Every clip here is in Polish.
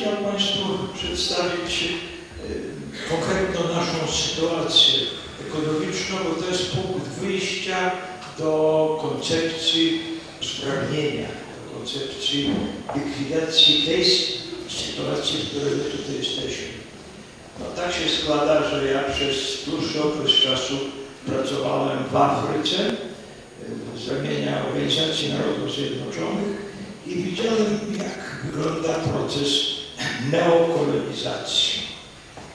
chciał Państwu przedstawić e, konkretną naszą sytuację ekonomiczną, bo to jest punkt wyjścia do koncepcji spragnienia, do koncepcji likwidacji tej sytuacji, w której my tutaj jesteśmy. No tak się składa, że ja przez dłuższy okres czasu pracowałem w Afryce z ramienia Organizacji Narodów Zjednoczonych i widziałem, jak wygląda proces neokolonizacji.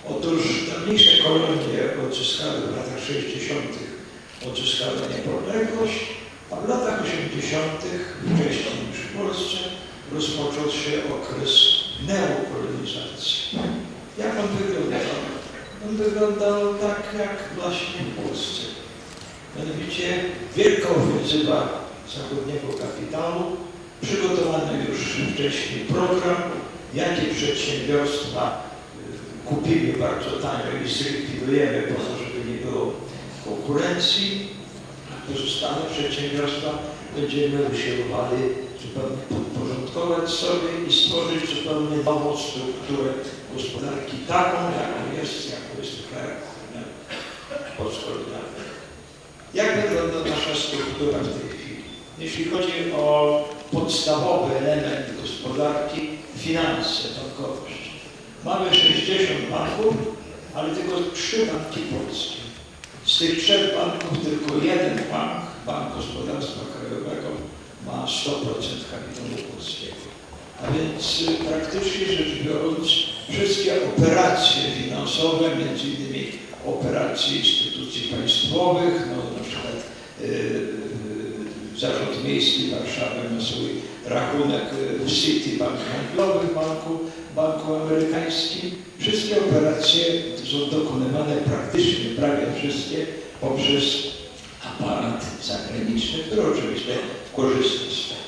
Otóż dawniejsze kolonie odzyskały w latach 60. odzyskały niepodległość, a w latach 80. wcześniej niż w Polsce rozpoczął się okres neokolonizacji. Jak on wyglądał? On wyglądał tak jak właśnie w Polsce. Mianowicie wielka ofensywa zachodniego kapitału, przygotowany już wcześniej program, jakie przedsiębiorstwa y, kupimy bardzo tanio i zlikwidujemy po to, żeby nie było konkurencji, pozostałe przedsiębiorstwa będziemy usiłowali podporządkować sobie i stworzyć zupełnie nową strukturę gospodarki, taką, jaką jest, jaką jest postkolonialnych. Jak wygląda nasza struktura w tej chwili? Jeśli chodzi o podstawowy element gospodarki, finanse, bankowość. Mamy 60 banków, ale tylko trzy banki polskie. Z tych trzech banków tylko jeden bank, Bank Gospodarstwa Krajowego, ma 100% kapitału polskiego. A więc y, praktycznie rzecz biorąc, wszystkie operacje finansowe, między innymi operacje instytucji państwowych, no na przykład y, y, Zarząd Miejski Warszawy ma swój rachunek y, w Citibank Handlowy, banku, banku amerykańskim. Wszystkie operacje są dokonywane praktycznie, prawie wszystkie, poprzez aparat zagraniczny, który oczywiście korzysta z tego.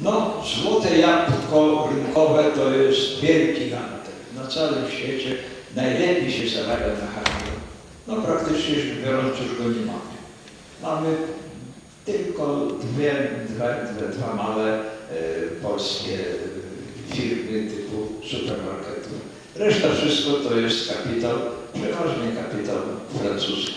No, złote jabłko rynkowe to jest wielki handel. Na całym świecie najlepiej się zarabia na handlu. No praktycznie rzecz biorąc już go nie mamy. Mamy tylko dwie, dwa, dwa, małe e, polskie e, firmy typu supermarketów. Reszta wszystko to jest kapitał, przeważnie kapitał francuski.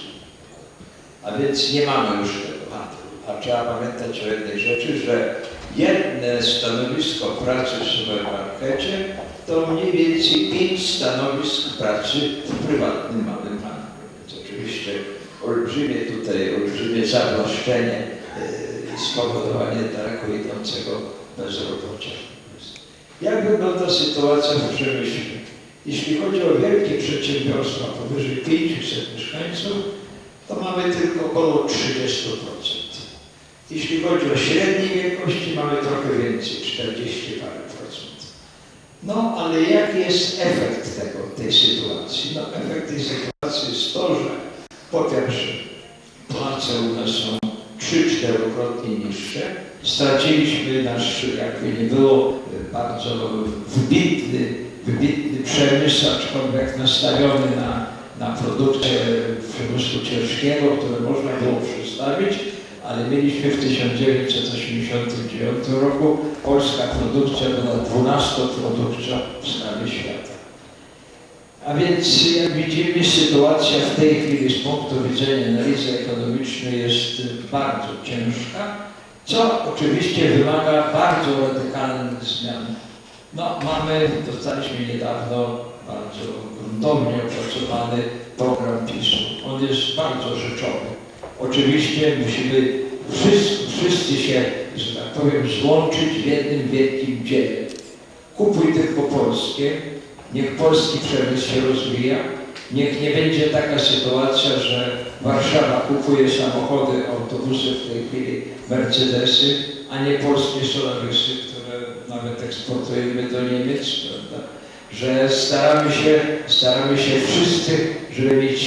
A więc nie mamy już tego handlu. A trzeba pamiętać o jednej rzeczy, że jedne stanowisko pracy w supermarkecie to mniej więcej pięć stanowisk pracy w prywatnym małym handlu. Więc oczywiście olbrzymie tutaj, olbrzymie zawłaszczenie spowodowanie daleko idącego bezrobocia. Jak wygląda sytuacja w przemyśle? Jeśli chodzi o wielkie przedsiębiorstwa powyżej 500 mieszkańców, to mamy tylko około 30%. Jeśli chodzi o średniej wielkości, mamy trochę więcej, 40 parę procent. No, ale jaki jest efekt tego, tej sytuacji? No, efekt tej sytuacji jest to, że po pierwsze, płace u nas są 3-4-krotnie niższe. Straciliśmy nasz, jakby nie było, bardzo wybitny, wybitny przemysł, aczkolwiek nastawiony na, na produkcję przemysłu ciężkiego, które można było przestawić, ale mieliśmy w 1989 roku polska produkcja była 12-produkcja w skali świata. A więc jak widzimy sytuacja w tej chwili z punktu widzenia analizy ekonomicznej jest bardzo ciężka, co oczywiście wymaga bardzo radykalnych zmian. No mamy, dostaliśmy niedawno bardzo gruntownie opracowany program PiSu. On jest bardzo rzeczowy. Oczywiście musimy wszyscy, wszyscy się, że tak powiem, złączyć w jednym wielkim dziele. Kupuj tylko polskie, niech polski przemysł się rozwija, niech nie będzie taka sytuacja, że Warszawa kupuje samochody, autobusy w tej chwili, Mercedesy, a nie polskie Solarisy, które nawet eksportujemy do Niemiec, prawda? Że staramy się, staramy się wszyscy, żeby mieć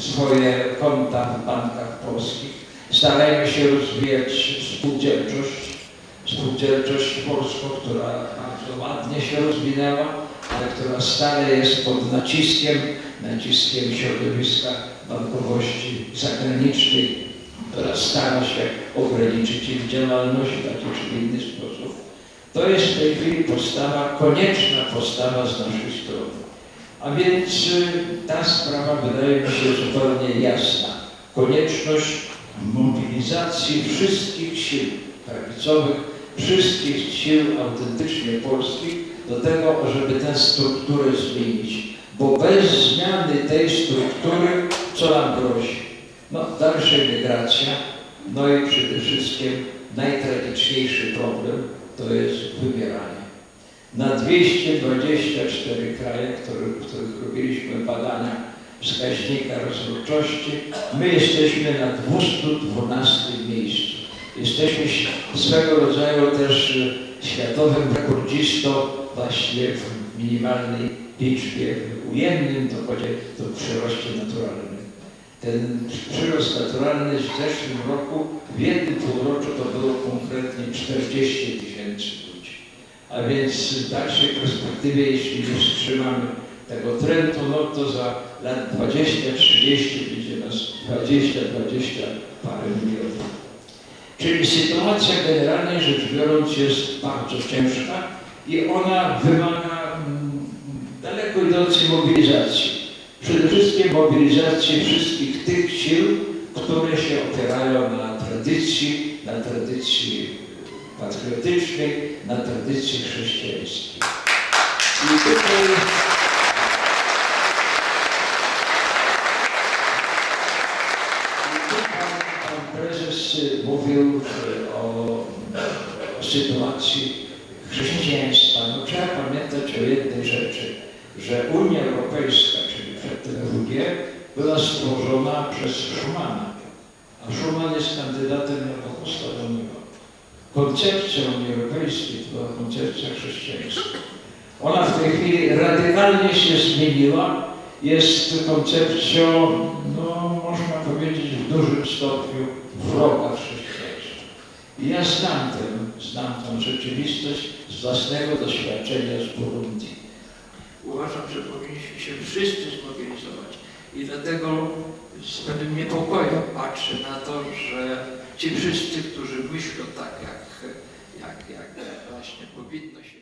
swoje konta w bankach polskich. Starajmy się rozwijać spółdzielczość, spółdzielczość polską, która bardzo ładnie się rozwinęła, która stale jest pod naciskiem, naciskiem środowiska bankowości zagranicznej, która stara się ograniczyć ich działalność w taki czy inny sposób. To jest w tej chwili postawa, konieczna postawa z naszej strony. A więc y, ta sprawa wydaje mi się zupełnie jasna. Konieczność mobilizacji wszystkich sił prawicowych, wszystkich sił autentycznie polskich do tego, żeby tę strukturę zmienić. Bo bez zmiany tej struktury, co nam grozi? No, dalsza migracja, no i przede wszystkim najtragiczniejszy problem to jest wymieranie. Na 224 kraje, w których robiliśmy badania wskaźnika rozrodczości, my jesteśmy na 212 miejscu. Jesteśmy swego rodzaju też y, światowym rekordzistą właśnie w minimalnej liczbie ujemnym dochodzie do przyroście naturalnym. Ten przyrost naturalny w zeszłym roku, w jednym półroczu to było konkretnie 40 tysięcy ludzi. A więc w dalszej perspektywie, jeśli nie wstrzymamy tego trendu, no to za lat 20-30 będzie nas 20-20 parę milionów. Czyli sytuacja generalnie rzecz biorąc jest bardzo ciężka i ona wymaga mm, daleko idącej mobilizacji. Przede wszystkim mobilizacji wszystkich tych sił, które się opierają na tradycji, na tradycji patriotycznej, na tradycji chrześcijańskiej. I tutaj pan, prezes mówił o sytuacji chrześcijaństwa. No trzeba pamiętać o jednej rzeczy, że Unia Europejska, czyli przedtem WG, była stworzona przez Schumana, a Schuman jest kandydatem na błogosławionego. Koncepcja Unii Europejskiej to była koncepcja chrześcijańska. Ona w tej chwili radykalnie się zmieniła, jest koncepcją, no można powiedzieć w dużym stopniu wroga chrześcijaństwa. I ja znam tę, znam tę rzeczywistość z własnego doświadczenia z Burundi. Uważam, że powinniśmy się wszyscy zmobilizować i dlatego z pewnym niepokojem patrzę na to, że ci wszyscy, którzy myślą tak, jak, jak, jak właśnie powinno się